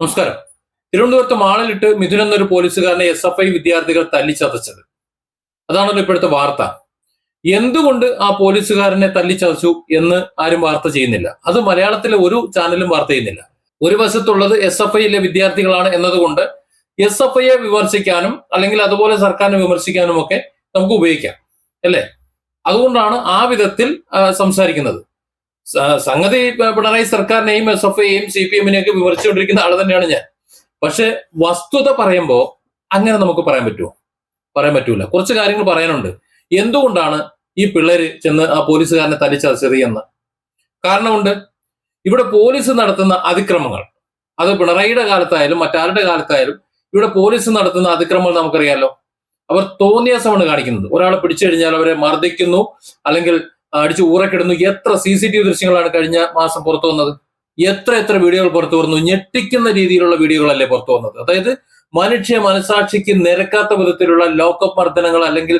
നമസ്കാരം. തിരുവനന്തപുരത്ത് മാളിലിട്ട് മിഥുൻ എന്നൊരു പോലീസുകാരനെ എസ് എഫ് ഐ വിദ്യാർത്ഥികൾ തല്ലിച്ചതച്ചത്. അതാണല്ലോ ഇപ്പോഴത്തെ വാർത്ത. എന്തുകൊണ്ട് ആ പോലീസുകാരനെ തല്ലിച്ചതച്ചു എന്ന് ആരും വാർത്ത ചെയ്യുന്നില്ല. അത് മലയാളത്തിലെ ഒരു ചാനലും വാർത്ത ചെയ്യുന്നില്ല. ഒരു വശത്തുള്ളത് എസ് എഫ് ഐയിലെ വിദ്യാർത്ഥികളാണ് എന്നതുകൊണ്ട് എസ് എഫ് ഐയെ വിമർശിക്കാനും അല്ലെങ്കിൽ അതുപോലെ സർക്കാരിനെ വിമർശിക്കാനും ഒക്കെ നമുക്ക് ഉപയോഗിക്കാം. അല്ലേ? അതുകൊണ്ടാണ് ആ വിധത്തിൽ സംസാരിക്കുന്നത്. സംഗതി പിണറായി സർക്കാരിനെയും എസ് എഫ് ഐയെയും സി പി എമ്മിനെയൊക്കെ വിമർശിച്ചുകൊണ്ടിരിക്കുന്ന ആൾ തന്നെയാണ് ഞാൻ. പക്ഷെ വസ്തുത പറയുമ്പോൾ അങ്ങനെ നമുക്ക് പറയാൻ പറ്റുമോ പറയാൻ പറ്റൂല. കുറച്ച് കാര്യങ്ങൾ പറയാനുണ്ട്. എന്തുകൊണ്ടാണ് ഈ പിള്ളേര് ചെന്ന് ആ പോലീസുകാരനെ തലിച്ചതച്ചത് എന്ന് കാരണമുണ്ട് ഇവിടെ പോലീസ് നടത്തുന്ന അതിക്രമങ്ങൾ അത് പിണറായിയുടെ കാലത്തായാലും മറ്റാരുടെ കാലത്തായാലും ഇവിടെ പോലീസ് നടത്തുന്ന അതിക്രമങ്ങൾ നമുക്കറിയാലോ? അവർ തോന്നിയാസമാണ് കാണിക്കുന്നത്. ഒരാളെ പിടിച്ചു കഴിഞ്ഞാൽ അവരെ മർദ്ദിക്കുന്നു അല്ലെങ്കിൽ അടിച്ച് ഊറക്കിടുന്നു. എത്ര സി സി ടി വി ദൃശ്യങ്ങളാണ് കഴിഞ്ഞ മാസം പുറത്തു വന്നത്? എത്ര എത്ര വീഡിയോകൾ പുറത്തു വന്നു ഞെട്ടിക്കുന്ന രീതിയിലുള്ള വീഡിയോകളല്ലേ പുറത്തു വന്നത്? അതായത് മനുഷ്യ മനസാക്ഷിക്ക് നിരക്കാത്ത വിധത്തിലുള്ള ലോക്കപ്പ് മർദ്ദനങ്ങൾ അല്ലെങ്കിൽ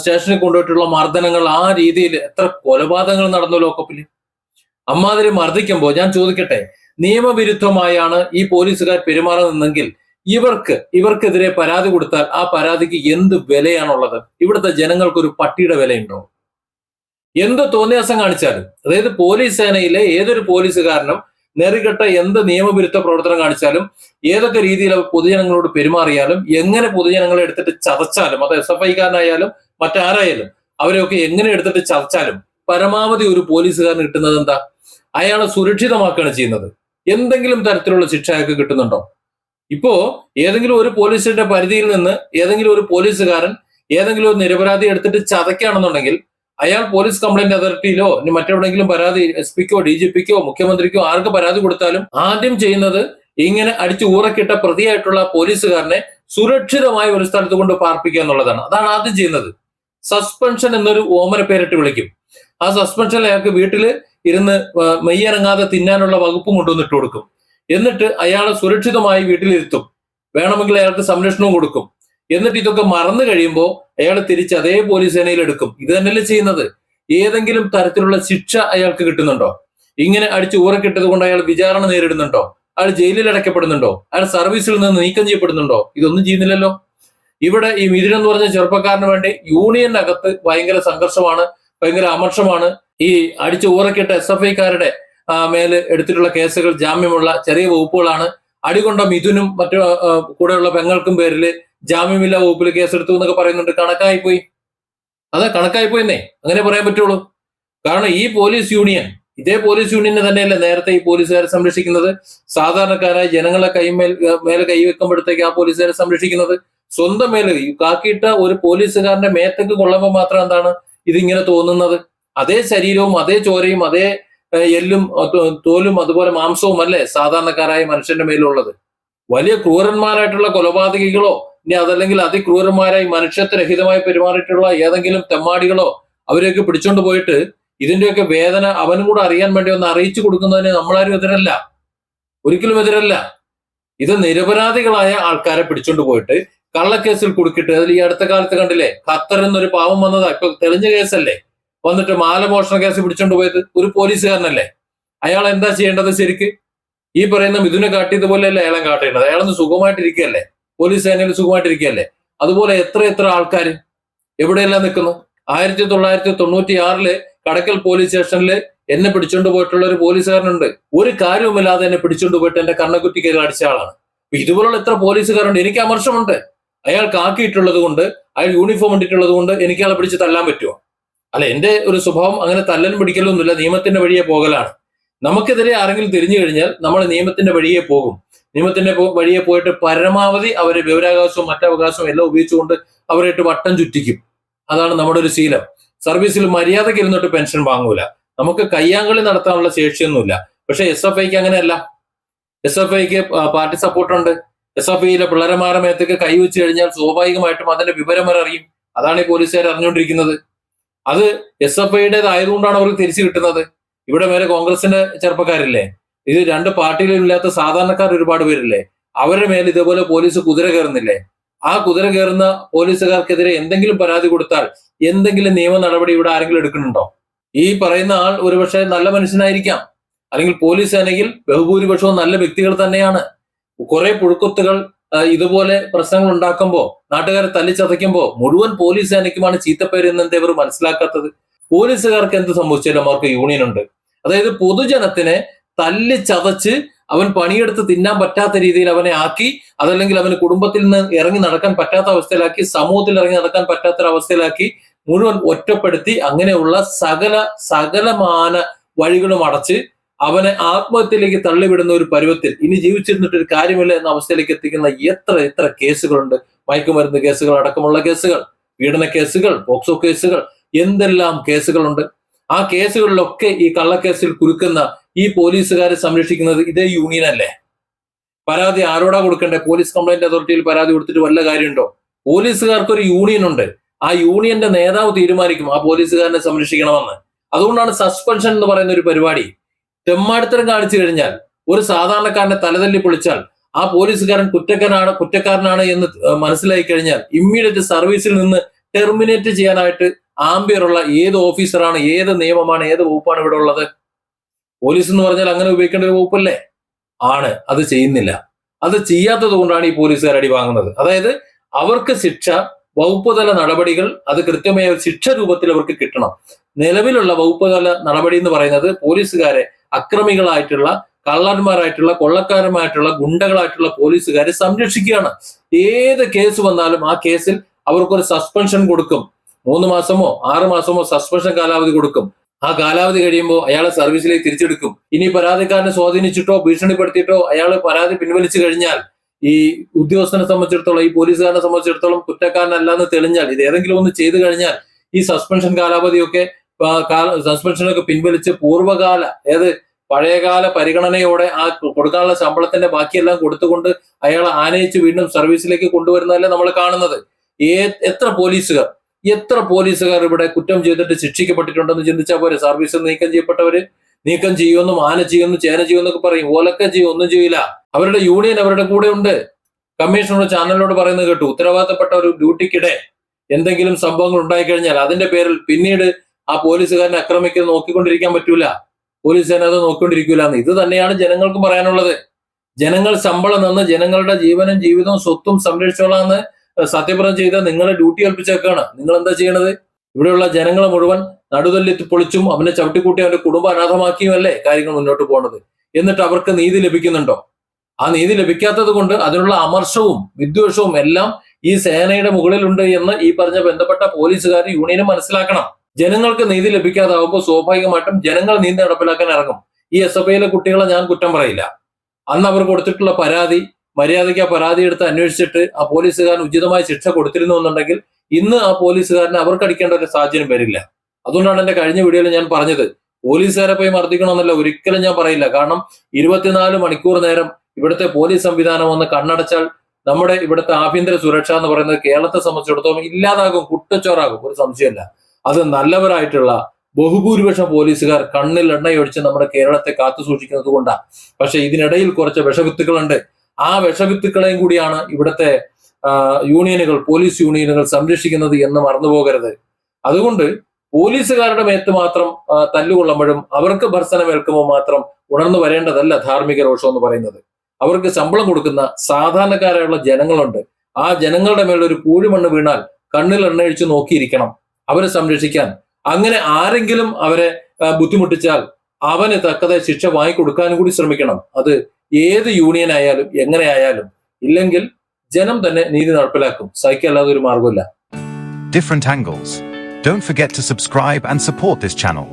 സ്റ്റേഷനിൽ കൊണ്ടുപോയിട്ടുള്ള മർദ്ദനങ്ങൾ ആ രീതിയിൽ എത്ര കൊലപാതകങ്ങൾ നടന്നു ലോക്കപ്പിൽ അമ്മാതിരി മർദ്ദിക്കുമ്പോൾ ഞാൻ ചോദിക്കട്ടെ നിയമവിരുദ്ധമായാണ് ഈ പോലീസുകാർ പെരുമാറുന്നതെങ്കിൽ ഇവർക്ക് ഇവർക്കെതിരെ പരാതി കൊടുത്താൽ ആ പരാതിക്ക് എന്ത് വിലയാണുള്ളത്? ഇവിടുത്തെ ജനങ്ങൾക്കൊരു പട്ടിയുടെ വിലയുണ്ടോ? എന്ത് തോന്നിയാസം കാണിച്ചാലും അതായത് പോലീസ് സേനയിലെ ഏതൊരു പോലീസുകാരനും നെറികെട്ട എന്ത് നിയമവിരുദ്ധ പ്രവർത്തനം കാണിച്ചാലും ഏതൊക്കെ രീതിയിൽ പൊതുജനങ്ങളോട് പെരുമാറിയാലും എങ്ങനെ പൊതുജനങ്ങളെ എടുത്തിട്ട് ചതച്ചാലും അത് എസ് എഫ് ഐക്കാരനായാലും മറ്റാരായാലും അവരെയൊക്കെ എങ്ങനെ എടുത്തിട്ട് ചതച്ചാലും പരമാവധി ഒരു പോലീസുകാരന് കിട്ടുന്നത് എന്താ? അയാളെ സുരക്ഷിതമാക്കുകയാണ് ചെയ്യുന്നത്. എന്തെങ്കിലും തരത്തിലുള്ള ശിക്ഷ അയാൾക്ക് കിട്ടുന്നുണ്ടോ? ഇപ്പോ ഏതെങ്കിലും ഒരു പോലീസിന്റെ പരിധിയിൽ നിന്ന് ഏതെങ്കിലും ഒരു പോലീസുകാരൻ ഏതെങ്കിലും ഒരു നിരപരാധി എടുത്തിട്ട് ചതയ്ക്കുകയാണെന്നുണ്ടെങ്കിൽ അയാൾ പോലീസ് കംപ്ലൈന്റ് അതോറിറ്റിയിലോ മറ്റെവിടെയെങ്കിലും പരാതി എസ് പിക്കോ ഡി ജി പിക്കോ മുഖ്യമന്ത്രിക്കോ ആർക്ക് പരാതി കൊടുത്താലും ആദ്യം ചെയ്യുന്നത് ഇങ്ങനെ അടിച്ചു ഊറക്കിട്ട പ്രതിയായിട്ടുള്ള പോലീസുകാരനെ സുരക്ഷിതമായ ഒരു സ്ഥലത്ത് കൊണ്ട് പാർപ്പിക്കുക എന്നുള്ളതാണ്. അതാണ് ആദ്യം ചെയ്യുന്നത്. സസ്പെൻഷൻ എന്നൊരു ഓമന പേരിട്ട് വിളിക്കും. ആ സസ്പെൻഷൻ അയാൾക്ക് വീട്ടിൽ ഇരുന്ന് മെയ്യനങ്ങാതെ തിന്നാനുള്ള വകുപ്പും കൊണ്ടുവന്നിട്ട് കൊടുക്കും. എന്നിട്ട് അയാളെ സുരക്ഷിതമായി വീട്ടിലിരുത്തും. വേണമെങ്കിൽ അയാൾക്ക് സംരക്ഷണവും കൊടുക്കും. എന്നിട്ട് ഇതൊക്കെ മറന്നു കഴിയുമ്പോൾ അയാൾ തിരിച്ച് അതേ പോലീസ് സേനയിൽ എടുക്കും. ഇത് തന്നെയല്ലേ ചെയ്യുന്നത്? ഏതെങ്കിലും തരത്തിലുള്ള ശിക്ഷ അയാൾക്ക് കിട്ടുന്നുണ്ടോ? ഇങ്ങനെ അടിച്ച് ഊറക്കിട്ടത് കൊണ്ട് അയാൾ വിചാരണ നേരിടുന്നുണ്ടോ? അയാൾ ജയിലിൽ അടയ്ക്കപ്പെടുന്നുണ്ടോ? അയാൾ സർവീസിൽ നിന്ന് നീക്കം ചെയ്യപ്പെടുന്നുണ്ടോ? ഇതൊന്നും ചെയ്യുന്നില്ലല്ലോ. ഇവിടെ ഈ മിഥുൻ എന്ന് പറഞ്ഞ ചെറുപ്പക്കാരന് വേണ്ടി യൂണിയനകത്ത് ഭയങ്കര സംഘർഷമാണ് ഭയങ്കര അമർഷമാണ്. ഈ അടിച്ച് ഊറക്കിട്ട എസ് എഫ് ഐക്കാരുടെ മേൽ എടുത്തിട്ടുള്ള കേസുകൾ ജാമ്യമുള്ള ചെറിയ വകുപ്പുകളാണ്. അടികൊണ്ട മിഥുനും മറ്റു കൂടെയുള്ള പെങ്ങൾക്കും പേരിൽ ജാമ്യമില്ല വകുപ്പിൽ കേസെടുത്തു എന്നൊക്കെ പറയുന്നുണ്ട്. കണക്കായി പോയി അതെ കണക്കായി പോയെന്നേ അങ്ങനെ പറയാൻ പറ്റുള്ളൂ. കാരണം ഈ പോലീസ് യൂണിയൻ ഇതേ പോലീസ് യൂണിയനെ തന്നെയല്ലേ നേരത്തെ ഈ പോലീസുകാരെ സംരക്ഷിക്കുന്നത്? സാധാരണക്കാരായ ജനങ്ങളെ കൈമേൽ മേലെ കൈവെക്കുമ്പോഴത്തേക്ക് ആ പോലീസുകാരെ സംരക്ഷിക്കുന്നത്? സ്വന്തം മേൽ കാക്കിയിട്ട ഒരു പോലീസുകാരന്റെ മേത്തേക്ക് കൊള്ളുമ്പോൾ മാത്രം എന്താണ് ഇതിങ്ങനെ തോന്നുന്നത്? അതേ ശരീരവും അതേ ചോരയും അതേ എല്ലും തോലും അതുപോലെ മാംസവും അല്ലേ സാധാരണക്കാരായ മനുഷ്യന്റെ മേലുള്ളത്? വലിയ ക്രൂരന്മാരായിട്ടുള്ള കൊലപാതകികളോ ഇനി അതല്ലെങ്കിൽ അതിക്രൂരന്മാരായി മനുഷ്യത്വരഹിതമായി പെരുമാറിയിട്ടുള്ള ഏതെങ്കിലും തെമ്മാടികളോ അവരെയൊക്കെ പിടിച്ചോണ്ട് പോയിട്ട് ഇതിന്റെയൊക്കെ വേദന അവനും കൂടെ അറിയാൻ വേണ്ടി ഒന്ന് അറിയിച്ചു കൊടുക്കുന്നതിന് നമ്മളാരും എതിരല്ല. ഒരിക്കലും എതിരല്ല. ഇത് നിരപരാധികളായ ആൾക്കാരെ പിടിച്ചോണ്ട് പോയിട്ട് കള്ളക്കേസിൽ കുടുക്കിട്ട് അതിൽ ഈ അടുത്ത കാലത്ത് കണ്ടില്ലേ ഖത്തർ എന്നൊരു പാവം വന്നതാ ഇപ്പൊ തെളിഞ്ഞ കേസല്ലേ? വന്നിട്ട് മാലമോഷണ കേസ് പിടിച്ചോണ്ട് പോയത് ഒരു പോലീസുകാരനല്ലേ? അയാൾ എന്താ ചെയ്യേണ്ടത് ശരിക്ക്? ഈ പറയുന്ന മിഥുനെ കാട്ടിയതുപോലെയല്ലേ അയാളെ കാട്ടേണ്ടത്? അയാളൊന്ന് സുഖമായിട്ടിരിക്കുകയല്ലേ? പോലീസ് സേനയിൽ സുഖമായിട്ടിരിക്കുകയല്ലേ? അതുപോലെ എത്ര എത്ര ആൾക്കാർ എവിടെയെല്ലാം നിൽക്കുന്നു? ആയിരത്തി തൊള്ളായിരത്തി തൊണ്ണൂറ്റി ആറിൽ കടക്കൽ പോലീസ് സ്റ്റേഷനിൽ എന്നെ പിടിച്ചോണ്ട് പോയിട്ടുള്ള ഒരു പോലീസുകാരനുണ്ട്. ഒരു കാര്യവുമില്ലാതെ എന്നെ പിടിച്ചോണ്ട് പോയിട്ട് എന്റെ കണ്ണക്കുറ്റി കയറി അടിച്ച ആളാണ്. ഇതുപോലുള്ള എത്ര പോലീസുകാരുണ്ട്? എനിക്ക് അമർഷമുണ്ട്. അയാൾ കാക്കിയിട്ടുള്ളത് കൊണ്ട് അയാൾ യൂണിഫോം ഇട്ടിട്ടുള്ളത് കൊണ്ട് എനിക്ക് അയാളെ പിടിച്ച് തല്ലാൻ പറ്റുമോ? അല്ല എന്റെ ഒരു സ്വഭാവം അങ്ങനെ തല്ലനും പിടിക്കലൊന്നുമില്ല. നിയമത്തിന്റെ വഴിയെ പോകലാണ്. നമുക്കെതിരെ ആരെങ്കിലും തിരിഞ്ഞു കഴിഞ്ഞാൽ നമ്മൾ നിയമത്തിന്റെ വഴിയെ പോകും. നിയമത്തിന്റെ വഴിയെ പോയിട്ട് പരമാവധി അവരെ വിവരാവകാശവും മറ്റവകാശവും എല്ലാം ഉപയോഗിച്ചുകൊണ്ട് അവരായിട്ട് വട്ടം ചുറ്റിക്കും. അതാണ് നമ്മുടെ ഒരു ശീലം. സർവീസിൽ മര്യാദയ്ക്ക് ഇരുന്നിട്ട് പെൻഷൻ വാങ്ങൂല. നമുക്ക് കയ്യാങ്കളി നടത്താനുള്ള ശേഷിയൊന്നുമില്ല. പക്ഷെ എസ് എഫ് ഐക്ക് അങ്ങനെയല്ല. എസ് എഫ് ഐക്ക് പാർട്ടി സപ്പോർട്ടുണ്ട്. എസ് എഫ് ഐയിലെ പിള്ളേരമാരുടെ മേത്തേക്ക് കൈവച്ച് കഴിഞ്ഞാൽ സ്വാഭാവികമായിട്ടും അതിന്റെ വിവരം വരെ അറിയും. അതാണ് ഈ പോലീസുകാർ അറിഞ്ഞുകൊണ്ടിരിക്കുന്നത്. അത് എസ് എഫ് ഐയുടേതായതുകൊണ്ടാണ് അവർക്ക് തിരിച്ചു കിട്ടുന്നത്. ഇവിടെ വരെ കോൺഗ്രസിന്റെ ചെറുപ്പക്കാരില്ലേ? ഇത് രണ്ട് പാർട്ടിയിലും ഇല്ലാത്ത സാധാരണക്കാർ ഒരുപാട് പേരില്ലേ? അവരുടെ മേൽ ഇതേപോലെ പോലീസ് കുതിര കയറുന്നില്ലേ? ആ കുതിര കയറുന്ന പോലീസുകാർക്കെതിരെ എന്തെങ്കിലും പരാതി കൊടുത്താൽ എന്തെങ്കിലും നിയമ നടപടി ഇവിടെ ആരെങ്കിലും എടുക്കുന്നുണ്ടോ? ഈ പറയുന്ന ആൾ ഒരുപക്ഷെ നല്ല മനുഷ്യനായിരിക്കാം. അല്ലെങ്കിൽ പോലീസ് ആണെങ്കിൽ ബഹുഭൂരിപക്ഷവും നല്ല വ്യക്തികൾ തന്നെയാണ്. കുറെ പുഴുക്കുത്തുകൾ ഇതുപോലെ പ്രശ്നങ്ങൾ ഉണ്ടാക്കുമ്പോൾ നാട്ടുകാരെ തല്ലിച്ചതയ്ക്കുമ്പോ മുഴുവൻ പോലീസ് സേനയ്ക്കുമാണ് ചീത്തപ്പേര് എന്ന് എന്താ ഇവർ മനസ്സിലാക്കാത്തത്? പോലീസുകാർക്ക് എന്ത് സംഭവിച്ചാലും അവർക്ക് യൂണിയൻ ഉണ്ട്. അതായത് പൊതുജനത്തിനെ തല്ലി ചതച്ച് അവൻ പണിയെടുത്ത് തിന്നാൻ പറ്റാത്ത രീതിയിൽ അവനെ ആക്കി അതല്ലെങ്കിൽ അവന് കുടുംബത്തിൽ നിന്ന് ഇറങ്ങി നടക്കാൻ പറ്റാത്ത അവസ്ഥയിലാക്കി സമൂഹത്തിൽ ഇറങ്ങി നടക്കാൻ പറ്റാത്ത ഒരു അവസ്ഥയിലാക്കി മുഴുവൻ ഒറ്റപ്പെടുത്തി അങ്ങനെയുള്ള സകല സകലമാന വഴികളും അടച്ച് അവനെ ആത്മഹത്യയിലേക്ക് തള്ളിവിടുന്ന ഒരു പരുവത്തിൽ ഇനി ജീവിച്ചിരുന്നിട്ട് ഒരു കാര്യമില്ല എന്ന അവസ്ഥയിലേക്ക് എത്തിക്കുന്ന എത്ര എത്ര കേസുകളുണ്ട്. മയക്കുമരുന്ന് കേസുകൾ അടക്കമുള്ള കേസുകൾ പീഡന കേസുകൾ പോക്സോ കേസുകൾ എന്തെല്ലാം കേസുകളുണ്ട്. ആ കേസുകളിലൊക്കെ ഈ കള്ളക്കേസിൽ കുരുക്കുന്ന ഈ പോലീസുകാരെ സംരക്ഷിക്കുന്നത് ഇതേ യൂണിയൻ അല്ലേ? പരാതി ആരോടാ കൊടുക്കേണ്ടത് പോലീസ് കംപ്ലൈന്റ് അതോറിറ്റിയിൽ പരാതി കൊടുത്തിട്ട് വല്ല കാര്യമുണ്ടോ? പോലീസുകാർക്ക് ഒരു യൂണിയൻ ഉണ്ട്. ആ യൂണിയന്റെ നേതാവ് തീരുമാനിക്കും ആ പോലീസുകാരനെ സംരക്ഷിക്കണമെന്ന്. അതുകൊണ്ടാണ് സസ്പെൻഷൻ എന്ന് പറയുന്ന ഒരു പരിപാടി. തെമ്മാടിത്തരം കാണിച്ചു കഴിഞ്ഞാൽ ഒരു സാധാരണക്കാരനെ തലതല്ലി പൊളിച്ചാൽ ആ പോലീസുകാരൻ കുറ്റക്കാരനാണ് കുറ്റക്കാരനാണ് എന്ന് മനസ്സിലായി കഴിഞ്ഞാൽ ഇമ്മീഡിയറ്റ് സർവീസിൽ നിന്ന് ടെർമിനേറ്റ് ചെയ്യാനായിട്ട് ആംബിയറുള്ള ഏത് ഓഫീസറാണ് ഏത് നിയമമാണ് ഏത് വകുപ്പാണ് ഇവിടെ ഉള്ളത്? പോലീസ് എന്ന് പറഞ്ഞാൽ അങ്ങനെ ഉപയോഗിക്കേണ്ട ഒരു വകുപ്പല്ലേ? ആണ്. അത് ചെയ്യുന്നില്ല. അത് ചെയ്യാത്തത് കൊണ്ടാണ് ഈ പോലീസുകാർ അടി വാങ്ങുന്നത്. അതായത് അവർക്ക് ശിക്ഷ വകുപ്പ് തല നടപടികൾ അത് കൃത്യമായ ഒരു ശിക്ഷ രൂപത്തിൽ അവർക്ക് കിട്ടണം. നിലവിലുള്ള വകുപ്പ് തല നടപടി എന്ന് പറയുന്നത് പോലീസുകാരെ അക്രമികളായിട്ടുള്ള കള്ളന്മാരായിട്ടുള്ള കൊള്ളക്കാരന്മാരായിട്ടുള്ള ഗുണ്ടകളായിട്ടുള്ള പോലീസുകാരെ സംരക്ഷിക്കുകയാണ്. ഏത് കേസ് വന്നാലും ആ കേസിൽ അവർക്കൊരു സസ്പെൻഷൻ കൊടുക്കും. മൂന്ന് മാസമോ ആറ് മാസമോ സസ്പെൻഷൻ കാലാവധി കൊടുക്കും. ആ കാലാവധി കഴിയുമ്പോൾ അയാളെ സർവീസിലേക്ക് തിരിച്ചെടുക്കും. ഇനി പരാതിക്കാരനെ സ്വാധീനിച്ചിട്ടോ ഭീഷണിപ്പെടുത്തിയിട്ടോ അയാൾ പരാതി പിൻവലിച്ചു കഴിഞ്ഞാൽ ഈ ഉദ്യോഗസ്ഥനെ സംബന്ധിച്ചിടത്തോളം ഈ പോലീസുകാരനെ സംബന്ധിച്ചിടത്തോളം കുറ്റക്കാരനല്ലാന്ന് തെളിഞ്ഞാൽ ഇത് ഏതെങ്കിലും ഒന്ന് ചെയ്തു കഴിഞ്ഞാൽ ഈ സസ്പെൻഷൻ കാലാവധിയൊക്കെ സസ്പെൻഷനൊക്കെ പിൻവലിച്ച് പൂർവകാല അതായത് പഴയകാല പരിഗണനയോടെ ആ കൊടുക്കാനുള്ള ശമ്പളത്തിന്റെ ബാക്കിയെല്ലാം കൊടുത്തുകൊണ്ട് അയാളെ ആനയിച്ച് വീണ്ടും സർവീസിലേക്ക് കൊണ്ടുവരുന്നതല്ലേ നമ്മൾ കാണുന്നത്. എത്ര പോലീസുകാർ എത്ര പോലീസുകാർ ഇവിടെ കുറ്റം ചെയ്തിട്ട് ശിക്ഷിക്കപ്പെട്ടിട്ടുണ്ടെന്ന് ചിന്തിച്ചാൽ പോരെ? സർവീസിൽ നീക്കം ചെയ്യപ്പെട്ടവര് നീക്കം ചെയ്യുമെന്നും ആന ചെയ്യുമെന്നും ചേന ചെയ്യുമെന്നൊക്കെ പറയും. ഓലക്ക ചെയ്യും ഒന്നും ചെയ്യില്ല. അവരുടെ യൂണിയൻ അവരുടെ കൂടെ ഉണ്ട്. കമ്മീഷണറുടെ ചാനലിനോട് പറയുന്നത് കേട്ടു. ഉത്തരവാദിത്തപ്പെട്ട ഒരു ഡ്യൂട്ടിക്കിടെ എന്തെങ്കിലും സംഭവങ്ങൾ ഉണ്ടായിക്കഴിഞ്ഞാൽ അതിന്റെ പേരിൽ പിന്നീട് ആ പോലീസുകാരനെ ആക്രമിക്കുന്നത് നോക്കിക്കൊണ്ടിരിക്കാൻ പറ്റൂല. പോലീസ് സേന അത് നോക്കിക്കൊണ്ടിരിക്കൂല എന്ന്. ഇത് തന്നെയാണ് ജനങ്ങൾക്കും പറയാനുള്ളത്. ജനങ്ങൾ ശമ്പളം നിന്ന് ജനങ്ങളുടെ ജീവനും ജീവിതവും സ്വത്തും സംരക്ഷിച്ചോളാന്ന് സത്യപ്രതിജ്ഞ ചെയ്ത നിങ്ങളെ ഡ്യൂട്ടി ഏൽപ്പിച്ചേക്കാണ്. നിങ്ങൾ എന്താ ചെയ്യണത്? ഇവിടെയുള്ള ജനങ്ങളെ മുഴുവൻ നടുതല്ലി പൊളിച്ചും അവനെ ചവിട്ടിക്കൂട്ടി അവന്റെ കുടുംബം അനാഥമാക്കിയും അല്ലേ കാര്യങ്ങൾ മുന്നോട്ട് പോകുന്നത് എന്നിട്ട് അവർക്ക് നീതി ലഭിക്കുന്നുണ്ടോ? ആ നീതി ലഭിക്കാത്തത് കൊണ്ട് അതിനുള്ള അമർഷവും വിദ്വേഷവും എല്ലാം ഈ സേനയുടെ മുകളിലുണ്ട് എന്ന് ഈ പറഞ്ഞ ബന്ധപ്പെട്ട പോലീസുകാർ യൂണിയനും മനസ്സിലാക്കണം. ജനങ്ങൾക്ക് നീതി ലഭിക്കാതാവുമ്പോൾ സ്വാഭാവികമായിട്ടും ജനങ്ങൾ നീതി നടപ്പിലാക്കാൻ ഇറങ്ങും. ഈ എസ് എഫ് ഐയിലെ കുട്ടികളെ ഞാൻ കുറ്റം പറയില്ല. അന്ന് അവർ കൊടുത്തിട്ടുള്ള പരാതി മര്യാദയ്ക്ക് ആ പരാതി എടുത്ത് അന്വേഷിച്ചിട്ട് ആ പോലീസുകാരൻ ഉചിതമായ ശിക്ഷ കൊടുത്തിരുന്നു എന്നുണ്ടെങ്കിൽ ഇന്ന് ആ പോലീസുകാരനെ അവർക്ക് അടിക്കേണ്ട ഒരു സാഹചര്യം വരില്ല. അതുകൊണ്ടാണ് എന്റെ കഴിഞ്ഞ വീഡിയോയിൽ ഞാൻ പറഞ്ഞത്. പോലീസുകാരെ പോയി മർദ്ദിക്കണമെന്നല്ല ഒരിക്കലും ഞാൻ പറയില്ല. കാരണം ഇരുപത്തിനാല് മണിക്കൂർ നേരം ഇവിടുത്തെ പോലീസ് സംവിധാനം ഒന്ന് കണ്ണടച്ചാൽ നമ്മുടെ ഇവിടുത്തെ ആഭ്യന്തര സുരക്ഷ എന്ന് പറയുന്നത് കേരളത്തെ സംബന്ധിച്ചിടത്തോളം ഇല്ലാതാകും കുട്ടച്ചോറാകും. ഒരു സംശയമല്ല അത് നല്ലവരായിട്ടുള്ള ബഹുഭൂരിപക്ഷം പോലീസുകാർ കണ്ണിൽ എണ്ണയൊഴിച്ച് നമ്മുടെ കേരളത്തെ കാത്തു സൂക്ഷിക്കുന്നത് കൊണ്ടാണ് പക്ഷെ ഇതിനിടയിൽ കുറച്ച് വിഷവിത്തുകളുണ്ട് ആ വിഷവിത്തുക്കളെയും കൂടിയാണ് ഇവിടുത്തെ യൂണിയനുകൾ പോലീസ് യൂണിയനുകൾ സംരക്ഷിക്കുന്നത് എന്ന് മറന്നുപോകരുത് അതുകൊണ്ട് പോലീസുകാരുടെ മേത്ത് മാത്രം തല്ലുകൊള്ളുമ്പോഴും അവർക്ക് ഭർസനമേൽക്കുമ്പോൾ മാത്രം ഉണർന്നു വരേണ്ടതല്ല ധാർമ്മിക രോഷം എന്ന് പറയുന്നത്. അവർക്ക് ശമ്പളം കൊടുക്കുന്ന സാധാരണക്കാരായുള്ള ജനങ്ങളുണ്ട്. ആ ജനങ്ങളുടെ മേൽ ഒരു പൂഴിമണ്ണ് വീണാൽ കണ്ണിൽ എണ്ണയൊഴിച്ച് നോക്കിയിരിക്കണം. അവരെ സംരക്ഷിക്കാൻ. അങ്ങനെ ആരെങ്കിലും അവരെ ബുദ്ധിമുട്ടിച്ചാൽ അവന് തക്കതായ ശിക്ഷ വാങ്ങിക്കൊടുക്കാനും കൂടി ശ്രമിക്കണം അത് ഏത് യൂണിയൻ ആയാലും എങ്ങനെ ആയാലും ഇല്ലെങ്കിൽ ജനം തന്നെ നീതി നടപ്പിലാക്കും സഹിക്കല്ലാതെ ഒരു മാർഗമില്ല different angles. Don't forget to subscribe and support this channel.